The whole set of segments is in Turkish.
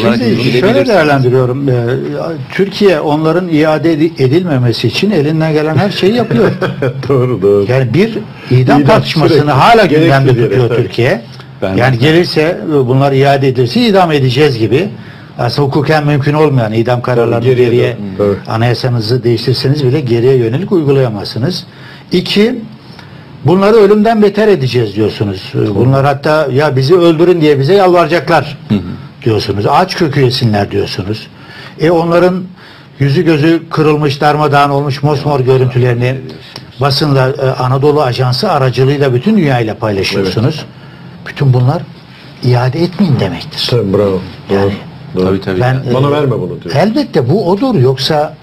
olarak Şimdi şöyle değerlendiriyorum. Ee, Türkiye onların iade edi- edilmemesi için elinden gelen her şeyi yapıyor. doğru doğru. Yani bir idam İdam tartışmasını hala gündemde tutuyor tabii. Türkiye. Ben- yani gelirse bunlar iade edilirse idam edeceğiz gibi. Aslında hukuken mümkün olmayan idam kararlarını geriye geriye, anayasanızı değiştirseniz bile geriye yönelik uygulayamazsınız. İki, bunları ölümden beter edeceğiz diyorsunuz. Bunlar hatta ya bizi öldürün diye bize yalvaracaklar diyorsunuz. Ağaç kökü yesinler diyorsunuz. E onların yüzü gözü kırılmış, darmadağın olmuş mosmor görüntülerini basınla e, Anadolu Ajansı aracılığıyla bütün dünyayla paylaşıyorsunuz. Bütün bunlar iade etmeyin demektir. Tabii bravo. Yani, doğru. Tabii tabii. Ben, Bana e, verme bunu diyor. Elbette bu odur. Yoksa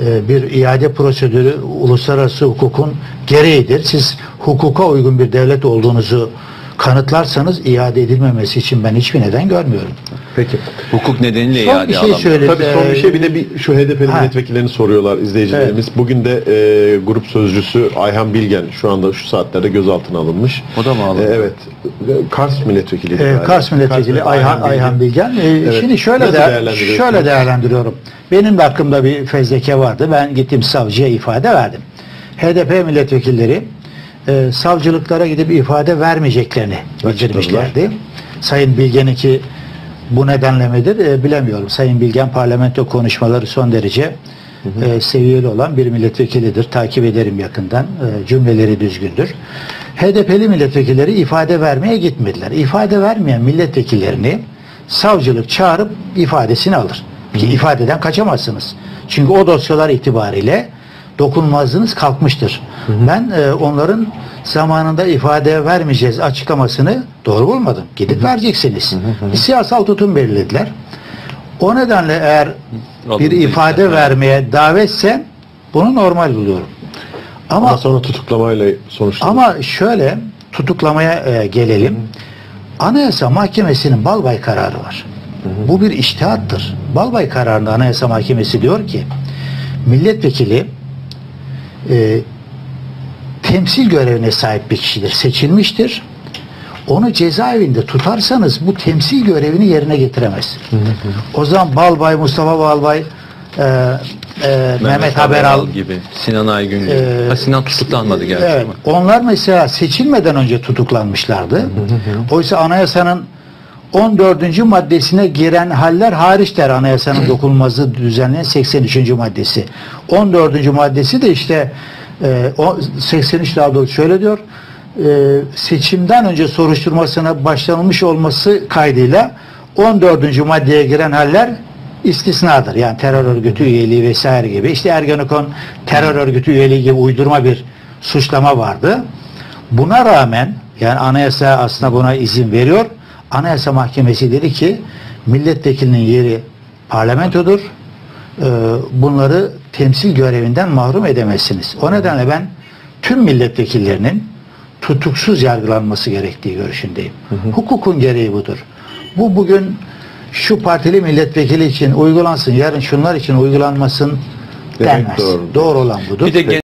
e, bir iade prosedürü uluslararası hukukun gereğidir. Siz hukuka uygun bir devlet olduğunuzu kanıtlarsanız iade edilmemesi için ben hiçbir neden görmüyorum. Peki. Hukuk nedeniyle Son iade bir şey alamıyor. söyledi. Tabii son bir şey bir de bir şu ha. milletvekillerini soruyorlar izleyicilerimiz. Bugün de e, grup sözcüsü Ayhan Bilgen şu anda şu saatlerde gözaltına alınmış. O da mı alındı? E, evet. Kars milletvekili. Galiba. Kars milletvekili Ayhan, Ayhan Bilgen. Ee, Şimdi şöyle de şöyle değerlendiriyorum. Benim de aklımda bir fezleke vardı. Ben gittim savcıya ifade verdim. HDP milletvekilleri e, savcılıklara gidip ifade vermeyeceklerini bildirmişlerdi. Sayın Bilgen'inki bu nedenle midir e, bilemiyorum. Sayın Bilgen parlamento konuşmaları son derece e, seviyeli olan bir milletvekilidir. Takip ederim yakından. E, cümleleri düzgündür. HDP'li milletvekilleri ifade vermeye gitmediler. İfade vermeyen milletvekillerini savcılık çağırıp ifadesini alır. Ki ifadeden kaçamazsınız. Çünkü o dosyalar itibariyle dokunulmazlığınız kalkmıştır. Ben e, onların zamanında ifade vermeyeceğiz açıklamasını doğru bulmadım. Gidip vereceksiniz. Bir siyasal tutum belirlediler. O nedenle eğer bir ifade işte. vermeye davetse bunu normal buluyorum. Ama Ama sonra tutuklamayla sonuçlanır. ama şöyle tutuklamaya e, gelelim. Anayasa Mahkemesi'nin Balbay kararı var. Bu bir iştihattır. Balbay kararında Anayasa Mahkemesi diyor ki milletvekili e, temsil görevine sahip bir kişidir. Seçilmiştir. Onu cezaevinde tutarsanız bu temsil görevini yerine getiremez. O zaman Balbay, Mustafa Balbay, e, e, Mehmet, Haberal gibi, Sinan Aygün gibi. Ee, ha, Sinan tutuklanmadı gerçi Evet, ama. onlar mesela seçilmeden önce tutuklanmışlardı. Oysa anayasanın 14. maddesine giren haller hariçler anayasanın dokunulmazlığı düzenleyen 83. maddesi. 14. maddesi de işte e, o 83 daha doğrusu şöyle diyor e, seçimden önce soruşturmasına başlanılmış olması kaydıyla 14. maddeye giren haller istisnadır. Yani terör örgütü üyeliği vesaire gibi. İşte Ergenekon terör örgütü üyeliği gibi uydurma bir suçlama vardı. Buna rağmen yani anayasa aslında buna izin veriyor. Anayasa Mahkemesi dedi ki milletvekilinin yeri parlamentodur. Ee, bunları temsil görevinden mahrum edemezsiniz. O nedenle ben tüm milletvekillerinin tutuksuz yargılanması gerektiği görüşündeyim. Hukukun gereği budur. Bu bugün şu partili milletvekili için uygulansın, yarın şunlar için uygulanmasın Demek denmez. doğru. Doğru olan budur. Bir de